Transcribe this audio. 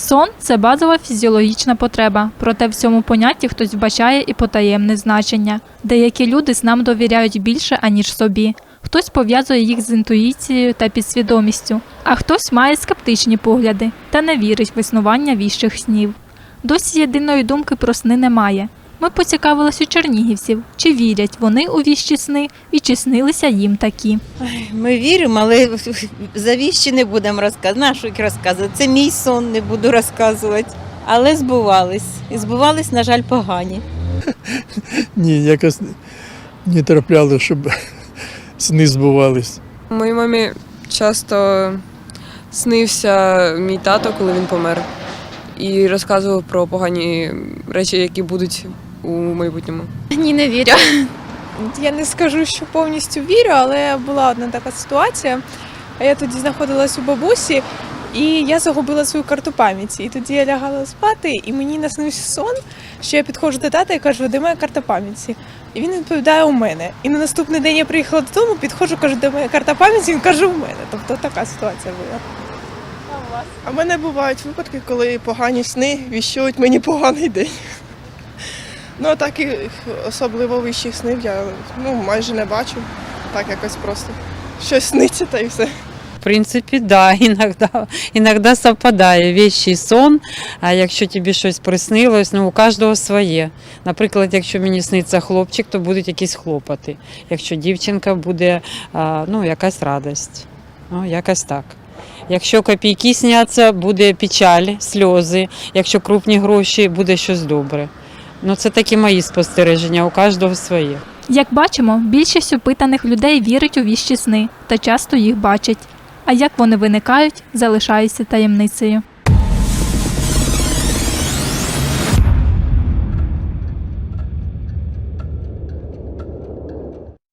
Сон це базова фізіологічна потреба, проте в цьому понятті хтось вбачає і потаємне значення. Деякі люди снам довіряють більше, аніж собі. Хтось пов'язує їх з інтуїцією та підсвідомістю, а хтось має скептичні погляди та не вірить в існування віщих снів. Досі єдиної думки про сни немає. Ми поцікавились у чернігівців, чи вірять вони у віщі сни і чи снилися їм такі. Ми віримо, але за віщі не будемо розказувати. Нашу їх розказувати. Це мій сон, не буду розказувати. Але збувались. І збувались, на жаль, погані. Ні, якось не трапляли, щоб сни збувались. Моїй мамі часто снився мій тато, коли він помер, і розказував про погані речі, які будуть у майбутньому. Ні, не вірю. Я не скажу, що повністю вірю, але була одна така ситуація. Я тоді знаходилась у бабусі, і я загубила свою карту пам'яті. І тоді я лягала спати, і мені наснився сон, що я підходжу до тата і кажу, де моя карта пам'яті? І він відповідає у мене. І на наступний день я приїхала додому, підходжу, кажу, де моя карта пам'яті, він каже, у мене. Тобто така ситуація була. А в мене бувають випадки, коли погані сни віщують мені поганий день. Ну, а так і особливо вищих снів я ну, майже не бачу. Так якось просто щось сниться та й все. В принципі, да, іноді, іноді совпадає вещий сон, а якщо тобі щось приснилось, ну у кожного своє. Наприклад, якщо мені сниться хлопчик, то будуть якісь хлопоти. Якщо дівчинка буде ну, якась радість. Ну, якось так. Якщо копійки сняться, буде печаль, сльози. Якщо крупні гроші, буде щось добре. Ну, це такі мої спостереження, у кожного своє. Як бачимо, більшість опитаних людей вірить у віщі сни та часто їх бачать. А як вони виникають, залишаються таємницею.